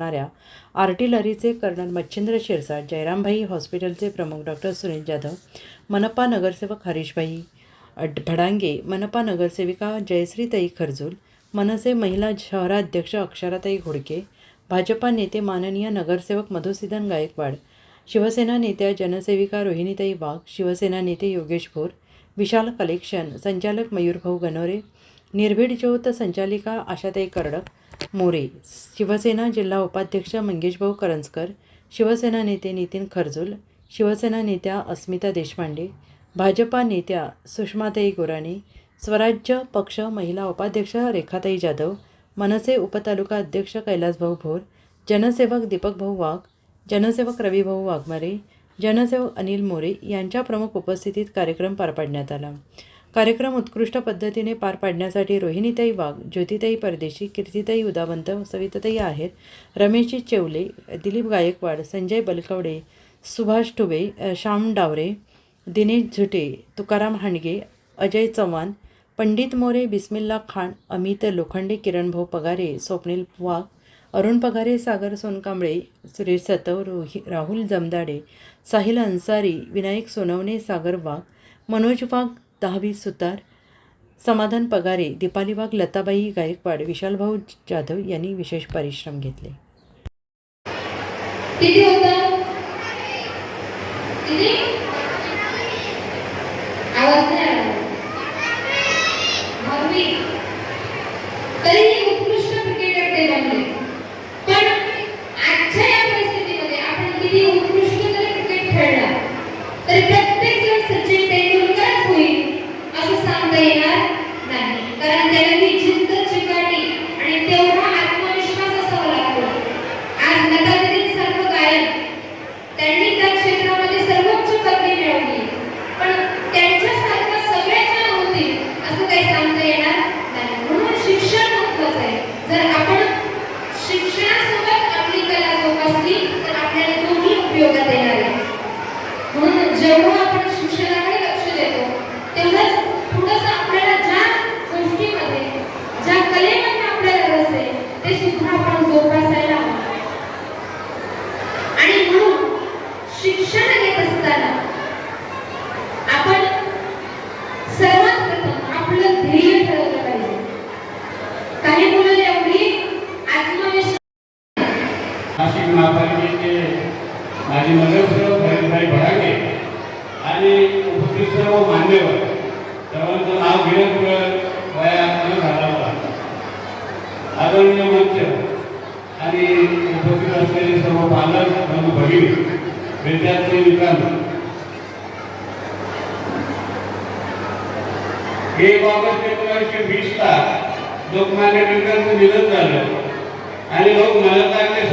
करणाऱ्या आर्टिलरीचे कर्नल मच्छिंद्र शिरसाट जयरामभाई हॉस्पिटलचे प्रमुख डॉक्टर सुनील जाधव मनपा नगरसेवक हरीशभाई भडांगे मनपा नगरसेविका जयश्रीताई खरजूल मनसे महिला शहराध्यक्ष अक्षराताई घोडके भाजपा नेते माननीय नगरसेवक मधुसूदन गायकवाड शिवसेना नेत्या जनसेविका रोहिणीताई वाघ शिवसेना नेते योगेश भोर विशाल कलेक्शन संचालक मयूरभाऊ गणोरे निर्भीड ज्योत संचालिका आशाताई करडक मोरे शिवसेना जिल्हा उपाध्यक्ष मंगेशभाऊ करंजकर शिवसेना नेते नितीन खरजूल शिवसेना नेत्या अस्मिता देशपांडे भाजपा नेत्या सुषमाताई गोराणे स्वराज्य पक्ष महिला उपाध्यक्ष रेखाताई जाधव मनसे उपतालुका अध्यक्ष कैलासभाऊ भोर जनसेवक दीपकभाऊ वाघ जनसेवक रविभाऊ वाघमारे जनसेवक अनिल मोरे यांच्या प्रमुख उपस्थितीत कार्यक्रम पार पाडण्यात आला. कार्यक्रम उत्कृष्ट पद्धतीने पार पाडण्यासाठी रोहिणीताई वाघ ज्योतिताई परदेशी कीर्तिताई उदावंत सविताताई आहेर रमेशजी चेवले दिलीप गायकवाड संजय बलकवडे सुभाष ठुबे श्याम डावरे दिनेश झुटे तुकाराम हांडगे अजय चव्हाण पंडित मोरे बिस्मिल्ला खान अमित लोखंडे किरणभाऊ पगारे स्वप्नील वाघ अरुण पगारे सागर सोनकांबळे सुरेश सतव रोहि राहुल जमदाडे साहिल अन्सारी विनायक सोनवणे सागर वाघ मनोज वाघ दहावी सुतार समाधान पगारे दीपाली वाघ लताबाई गायकवाड विशालभाऊ जाधव यांनी विशेष परिश्रम घेतले. आवाज Evangelio que आणि उपस्थित सर्व मान्यवर. सर्वांचं नाव घेण्यापुढं वया न आदरणीय मंच आणि उपस्थित असलेले सर्व पालक बंधू भगिनी विद्यार्थी मित्रांनो. एक ऑगस्ट एकोणीसशे वीसला लोकमान्य टिळकांचं निधन झालं आणि लोक म्हणत आहेत